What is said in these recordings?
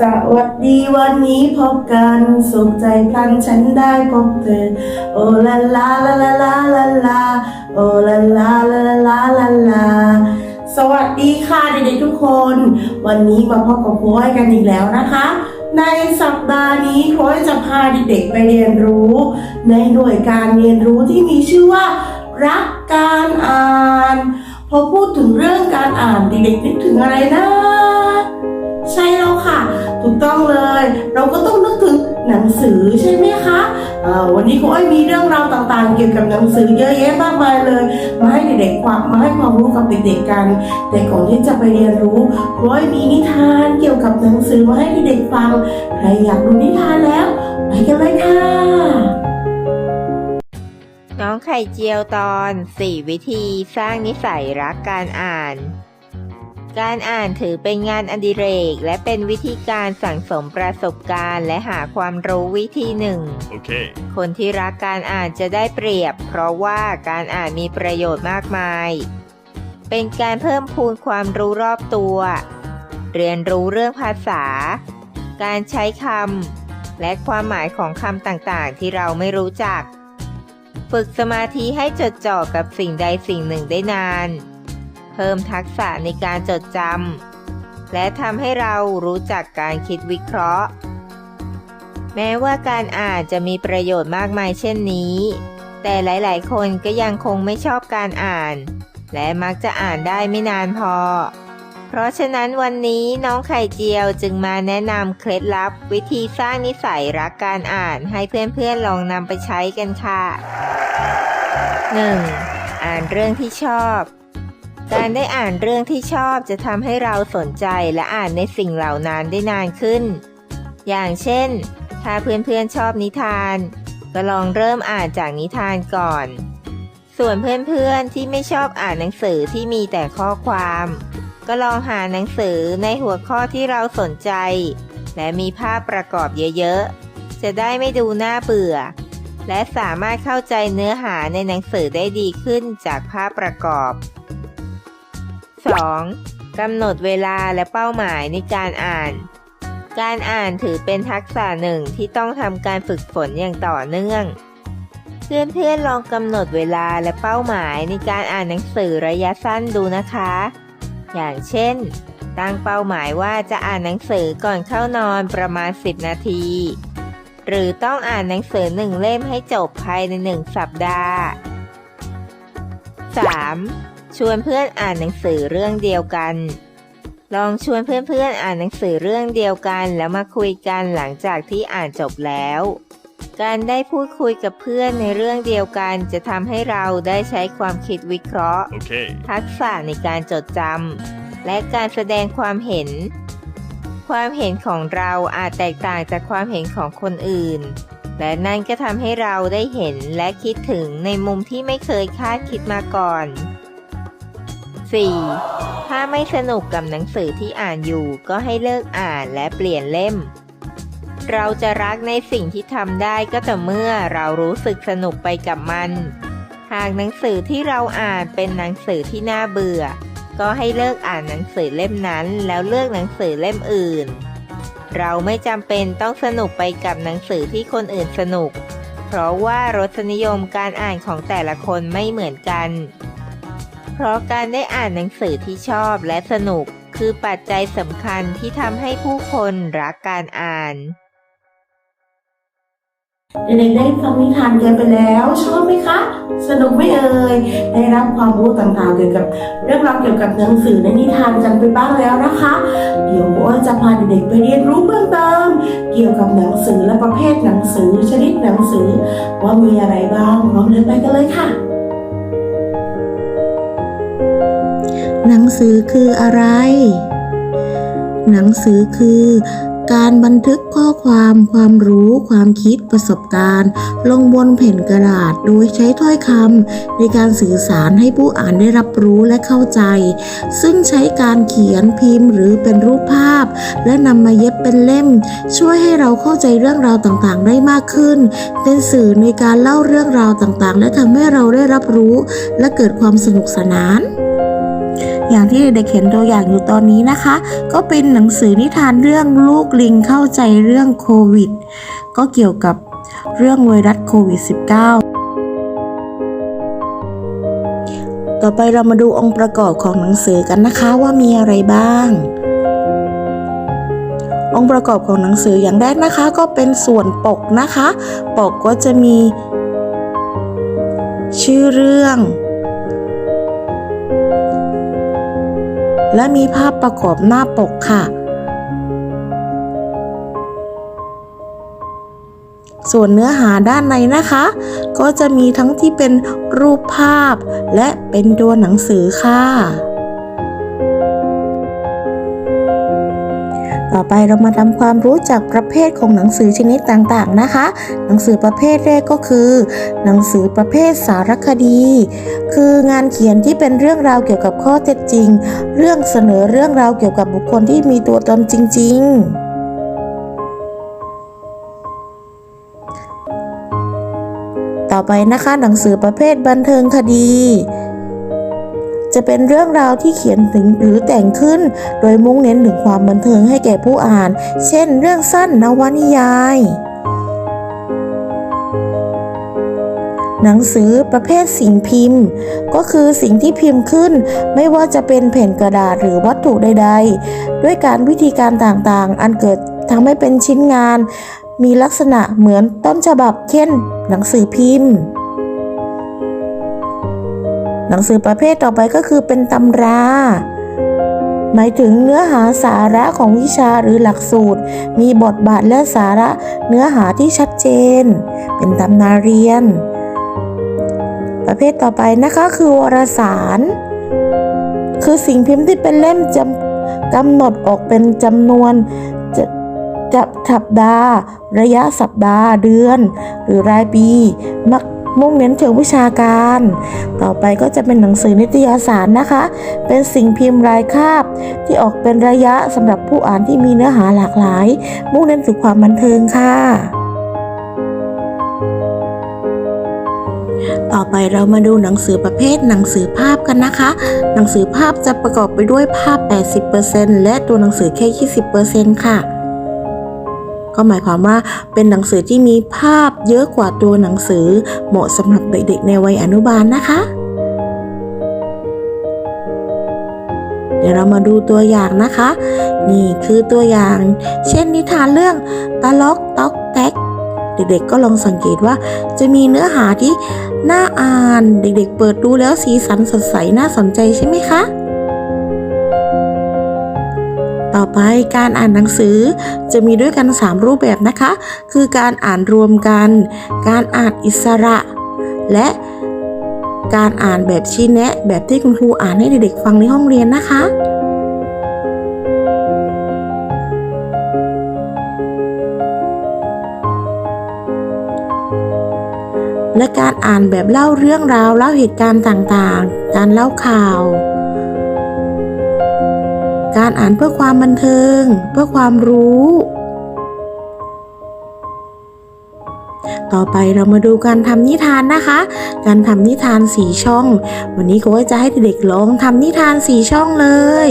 สวัสดีวันนี้พบกันสุขใจพลันฉันได้พบเธอ โอลาลาลาลาลาลาลาโอลาลาลาลาลาลาสวัสดีค่ะเด็กๆทุกคน วันนี้มาพบกับครูอ้อยกันอีกแล้วนะคะ ในสัปดาห์นี้ครูอ้อยจะพาเด็กๆไปเรียนรู้ ในหน่วยการเรียนรู้ที่มีชื่อว่า รักการอ่านพอพูดถึงเรื่องการอ่านเด็กๆนึกถึงอะไรนะ ใช่แล้วค่ะ ถูกต้องเลย เราก็ต้องนึกถึงหนังสือใช่ไหมคะวันนี้ครูอ้อยมีเรื่องราวต่างๆ เกี่ยวกับหนังสือเยอะแยะมากมายเลย มาให้เด็กๆความมาให้ความรู้กับเด็กๆกัน แต่ก่อนที่จะไปเรียนรู้ครูอ้อยมีนิทานเกี่ยวกับหนังสือมาให้เด็กๆฟังใครอยากรู้นิทานแล้วไปกันเลยค่ะ น้องไข่เจียวตอน 4 วิธีสร้างนิสัยรักการอ่าน การอ่านถือเป็นงานอดิเรก และเป็นวิธีการสั่งสมประสบการณ์และหาความรู้วิธีหนึ่ง Okay. คนที่รักการอ่านจะได้เปรียบ เพราะว่าการอ่านมีประโยชน์มากมาย เป็นการเพิ่มพูนความรู้รอบตัว เรียนรู้เรื่องภาษา การใช้คำและความหมายของคำต่างๆ ที่เราไม่รู้จัก ฝึกสมาธิให้จดจ่อกับสิ่งใดสิ่งหนึ่งได้นาน เพิ่มทักษะในการจดจำและทำให้เรารู้จักการคิดวิเคราะห์ แม้ว่าการอ่านจะมีประโยชน์มากมายเช่นนี้ แต่หลายๆ คนก็ยังคงไม่ชอบการอ่าน และมักจะอ่านได้ไม่นานพอ เพราะฉะนั้นวันนี้น้องไข่เจียวจึงมาแนะนำเคล็ดลับ วิธีสร้างนิสัยรักการอ่านให้เพื่อนๆลองนำไปใช้กันค่ะ 1. อ่านเรื่องที่ชอบ การได้อ่านเรื่องที่ชอบจะทำให้เราสนใจและอ่านในสิ่งเหล่านั้นได้นานขึ้น อย่างเช่น ถ้าเพื่อนๆชอบนิทาน ก็ลองเริ่มอ่านจากนิทานก่อน ส่วนเพื่อนๆที่ไม่ชอบอ่านหนังสือที่มีแต่ข้อความ ก็ลองหาหนังสือในหัวข้อที่เราสนใจ และมีภาพประกอบเยอะๆ จะได้ไม่ดูน่าเบื่อ และสามารถเข้าใจเนื้อหาในหนังสือได้ดีขึ้นจากภาพประกอบ 2. กำหนดเวลาและเป้าหมายในการอ่าน การอ่านถือเป็นทักษะหนึ่งที่ต้องทำการฝึกฝนอย่างต่อเนื่อง เพื่อนๆลองกำหนดเวลาและเป้าหมายในการอ่านหนังสือระยะสั้นดูนะคะ อย่างเช่น ตั้งเป้าหมายว่าจะอ่านหนังสือก่อนเข้านอนประมาณ 10 นาที หรือต้องอ่านหนังสือหนึ่งเล่มให้จบภายในหนึ่งสัปดาห์ 3. ชวนเพื่อนอ่านหนังสือเรื่องเดียวกัน ลองชวนเพื่อนๆอ่านหนังสือเรื่องเดียวกัน แล้วมาคุยกันหลังจากที่อ่านจบแล้ว การได้พูดคุยกับเพื่อนในเรื่องเดียวกัน จะทำให้เราได้ใช้ความคิดวิเคราะห์ Okay. ทักษะในการจดจำและการแสดงความเห็น ความเห็นของเราอาจแตกต่างจากความเห็นของคนอื่น และนั่นก็ทำให้เราได้เห็นและคิดถึงในมุมที่ไม่เคยคาดคิดมาก่อน 4. ถ้าไม่สนุกกับหนังสือที่อ่านอยู่ก็ให้เลิกอ่านและเปลี่ยนเล่ม เราจะรักในสิ่งที่ทำได้ก็แต่เมื่อเรารู้สึกสนุกไปกับมัน หากหนังสือที่เราอ่านเป็นหนังสือที่น่าเบื่อ ก็ให้เลิกอ่านหนังสือเล่มนั้นแล้วเลือกหนังสือเล่มอื่น เราไม่จำเป็นต้องสนุกไปกับหนังสือที่คนอื่นสนุก เพราะว่ารสนิยมการอ่านของแต่ละคนไม่เหมือนกัน เพราะการได้อ่านหนังสือที่ชอบและสนุก คือปัจจัยสำคัญที่ทำให้ผู้คนรักการอ่าน เด็กๆได้ฟังนิทานกันไปแล้วชอบไหมคะ สนุกไหมเอ่ยได้รับความรู้ต่างๆเกี่ยวกับ เรื่องราวเกี่ยวกับหนังสือในนิทานกันไปบ้างแล้วนะคะ เดี๋ยวโอ้ยจะพาเด็กๆไปเรียนรู้เพิ่มเติมเกี่ยวกับหนังสือและประเภทหนังสือชนิดหนังสือ ว่ามีอะไรบ้างลองเดินไปกันเลยค่ะ หนังสือคืออะไร หนังสือคือ การบันทึกข้อความความรู้ ความคิดประสบการณ์ ลงบนแผ่นกระดาษโดยใช้ถ้อยคำในการสื่อสารให้ผู้อ่านได้รับรู้และเข้าใจ ซึ่งใช้การเขียนพิมพ์หรือเป็นรูปภาพ และนำมาเย็บเป็นเล่ม ช่วยให้เราเข้าใจเรื่องราวต่างๆ ได้มากขึ้น เป็นสื่อในการเล่าเรื่องราวต่างๆ และทำให้เราได้รับรู้ และเกิดความสนุกสนาน อย่างที่เด็กๆเห็นตัวอย่างอยู่ตอนนี้นะคะ ก็เป็นหนังสือนิทานเรื่องลูกลิงเข้าใจเรื่องโควิด ก็เกี่ยวกับเรื่องไวรัสโควิด -19 ต่อไปเรามาดูองค์ประกอบของหนังสือกันนะคะว่ามีอะไรบ้างองค์ประกอบของหนังสืออย่างแรกนะคะก็เป็นส่วนปกนะคะ ปกก็จะมี ชื่อเรื่อง และมีภาพประกอบหน้าปกค่ะ ส่วนเนื้อหาด้านในนะคะ ก็จะมีทั้งที่เป็นรูปภาพและเป็นตัวหนังสือค่ะ ต่อไปเรามาทำความรู้จักประเภทของหนังสือชนิดต่างๆนะคะ หนังสือประเภทแรกก็คือ หนังสือประเภทสารคดี คืองานเขียนที่เป็นเรื่องราวเกี่ยวกับข้อเท็จจริง เรื่องเสนอเรื่องราวเกี่ยวกับบุคคลที่มีตัวตนจริงๆต่อไปนะคะหนังสือประเภทบันเทิงคดี จะเป็นเรื่องราวที่เขียนถึงหรือแต่งขึ้น โดยมุ่งเน้นถึงความบันเทิงให้แก่ผู้อ่าน เช่น เรื่องสั้นนวนิยาย หนังสือประเภทสิ่งพิมพ์ ก็คือสิ่งที่พิมพ์ขึ้น ไม่ว่าจะเป็นแผ่นกระดาษหรือวัตถุใด ๆ ด้วยการวิธีการต่างๆ อันเกิดทำให้เป็นชิ้นงาน มีลักษณะเหมือนต้นฉบับเช่น หนังสือพิมพ์ หนังสือประเภทต่อไปก็คือเป็นตำรา หมายถึงเนื้อหาสาระของวิชาหรือหลักสูตร มีบทบาทและสาระเนื้อหาที่ชัดเจน เป็นตำนาเรียน ประเภทต่อไปนะคะคือวารสาร คือสิ่งพิมพ์ที่เป็นเล่มจำกำหนดออกเป็นจำนวนจะจะสัปดาห์ ระยะสัปดาห์ เดือน หรือรายปี มัก มุ่งเน้นเชิงวิชาการ ต่อไปก็จะเป็นหนังสือนิตยสารนะคะ เป็นสิ่งพิมพ์รายคาบ ที่ออกเป็นระยะสำหรับผู้อ่านที่มีเนื้อหาหลากหลาย มุ่งเน้นสู่ความบันเทิงค่ะต่อไปเรามาดูหนังสือประเภทหนังสือภาพกันนะคะ หนังสือภาพจะประกอบไปด้วยภาพ 80%และตัวหนังสือแค่ 20%ค่ะ ก็หมายความว่าเป็นหนังสือที่มีภาพเยอะกว่าตัวหนังสือ เหมาะสำหรับเด็กๆในวัยอนุบาลนะคะ เดี๋ยวเรามาดูตัวอย่างนะคะ นี่คือตัวอย่าง เช่นนิทานเรื่องตาล็อกต๊อกแท็กเด็กๆก็ลองสังเกตว่าจะมีเนื้อหาที่น่าอ่าน เด็กๆเปิดดูแล้วสีสันสดใสน่าสนใจใช่ไหมคะ อไปการอ่านหนังสือจะมีด้วยกัน 3 รูปแบบนะคะ คือการอ่านรวมกัน การอ่านอิสระ และการอ่านแบบชี้แนะ แบบที่คุณครูอ่านให้เด็กๆฟังในห้องเรียนนะคะและการอ่านแบบเล่าเรื่องราวเล่าเหตุการณ์ต่างๆ การเล่าข่าว การอ่านเพื่อความบันเทิง เพื่อความรู้ ต่อไปเรามาดูการทำนิทานนะคะ การทำนิทานสีช่อง วันนี้ก็จะให้เด็กๆลองทำนิทานสีช่องเลย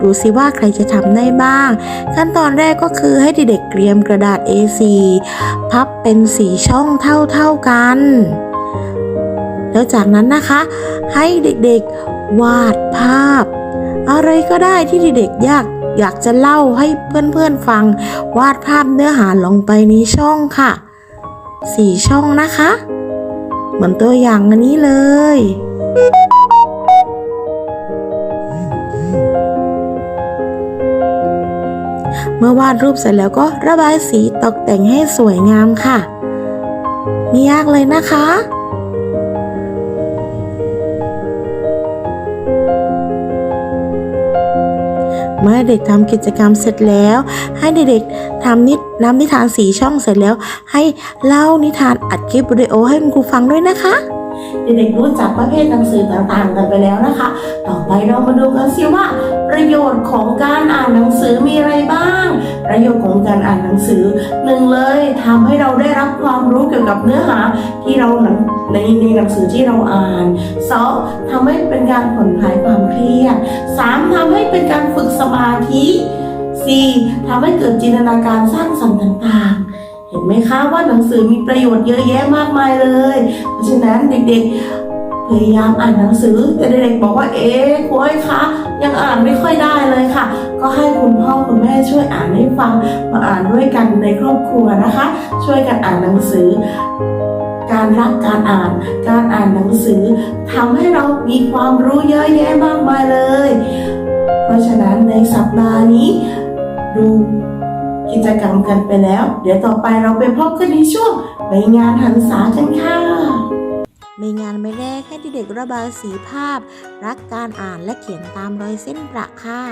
ดูสิว่าใครจะทำได้บ้าง ขั้นตอนแรกก็คือให้เด็กๆเตรียมกระดาษ A4 พับเป็นสีช่องเท่าๆกัน แล้วจากนั้นนะคะ ให้เด็กๆวาดภาพ อะไรก็ได้ที่เด็กๆอยากอยากจะเล่าให้เพื่อนๆฟัง วาดภาพเนื้อหาลงไปในช่องค่ะสี่ช่องนะคะ เหมือนตัวอย่างอันนี้เลย เมื่อวาดรูปเสร็จแล้วก็ระบายสีตกแต่งให้สวยงามค่ะ ไม่ยากเลยนะคะ เมื่อเด็กทำกิจกรรมเสร็จแล้ว ให้เด็กๆทำนินำนิทานสีช่องเสร็จแล้ว ให้เล่านิทานอัดคลิปวิดีโอให้คุณครูฟังด้วยนะคะ เด็กๆรู้จักประเภทหนังสือต่างๆ กันไปแล้วนะคะ ต่อไปเรามาดูกันสิว่า ประโยชน์ของการอ่านหนังสือมีอะไรบ้าง ประโยชน์ของการอ่านหนังสือหนึ่งเลยทำให้เราได้รับความรู้เกี่ยวกับเนื้อหาที่เราในในหนังสือที่เราอ่านสองทำให้เป็นการผ่อนคลายความเครียดสามทำให้เป็นการฝึกสมาธิสี่ทำให้เกิดจินตนาการสร้างสรรค์ต่างๆ เห็นไหมคะว่าหนังสือมีประโยชน์เยอะแยะมากมายเลย เพราะฉะนั้นเด็กๆ พยายามอ่านหนังสือแต่เด็กๆบอกว่าเอ๊ะครูอ้อยคะยังอ่านไม่ค่อยได้เลยค่ะ ก็ให้คุณพ่อคุณแม่ช่วยอ่านให้ฟังมาอ่านด้วยกันในครอบครัวนะคะ ช่วยกันอ่านหนังสือ การรักการอ่าน การอ่านหนังสือทำให้เรามีความรู้เยอะแยะมากมายเลย เพราะฉะนั้นในสัปดาห์นี้ดู กิจกรรมกันไปแล้ว เดี๋ยวต่อไปเราไปพบกันในช่วงไปงานหันษากันค่ะในงานไม่แรกให้เด็กๆระบายสีภาพ รักการอ่านและเขียนตามรอยเส้นประค่ะ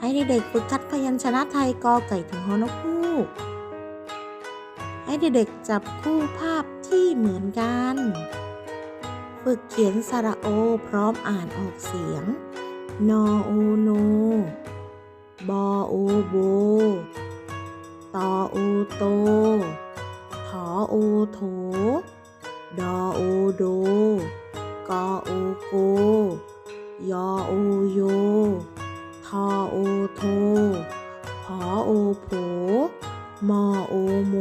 ให้เด็กๆฝึกคัดพยัญชนะไทยกอไก่ถึงฮอนกฮูกให้เด็กๆจับคู่ภาพที่เหมือนกัน ฝึกเขียนสระโอ พร้อมอ่านออกเสียง นอโอโน บอโอโบตอโอโตขอโอโถ ดอโอโดกอโอโกยอโอโยทอโอโทขอโอโผมอโอโม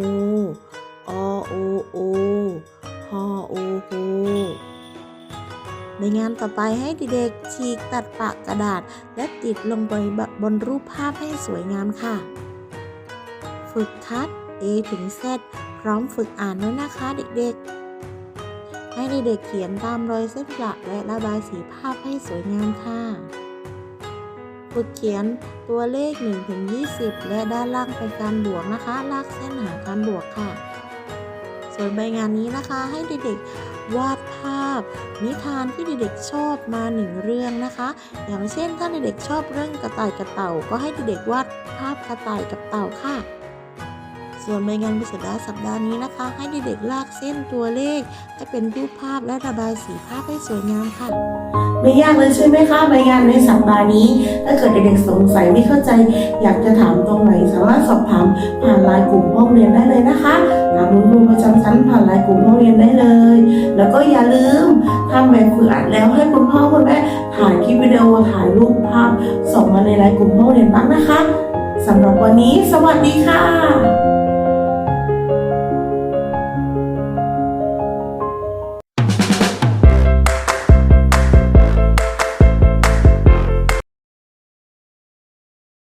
ในงานต่อไปให้เด็กๆฉีกตัดปากกระดาษ และติดลงไปบนรูปภาพให้สวยงามค่ะ ฝึกคัด A ถึง Z พร้อมฝึกอ่านด้วยนะคะเด็กๆ ให้เด็กๆเขียนตามรอยเส้นประและระบายสีภาพให้สวยงามค่ะ ฝึกเขียนตัวเลข1ถึง20 และด้านล่างเป็นการบวกนะคะ ลากเส้นหาการบวกค่ะ ส่วนใบงานนี้นะคะให้เด็กๆวาด นิทานที่เด็กๆชอบมาหนึ่งเรื่องนะคะ อย่างเช่นถ้าเด็กๆชอบเรื่องกระต่ายกับเต่า ก็ให้เด็กๆวาดภาพกระต่ายกับเต่าค่ะ ส่วนใบงานพิเศษสัปดาห์นี้นะคะ ให้เด็กๆลากเส้นตัวเลข ให้เป็นรูปภาพและระบายสีภาพให้สวยงามค่ะไม่ยากเลยใช่ไหมคะใบงานในสัปดาห์นี้ ถ้าเกิดเด็กๆสงสัยไม่เข้าใจ อยากจะถามตรงไหนสามารถสอบถามผ่านไลน์กลุ่มห้องเรียนได้เลยนะคะถามคุณครูประจำชั้นผ่านไลน์กลุ่มห้องเรียนได้เลย แล้วก็อย่าลืมทำแบบฝึกอัดแล้วให้คุณพ่อคุณแม่ถ่ายคลิปวิดีโอถ่ายรูปภาพส่งมาในไลน์กลุ่มห้องเรียนบ้างนะคะสำหรับวันนี้ สวัสดีค่ะ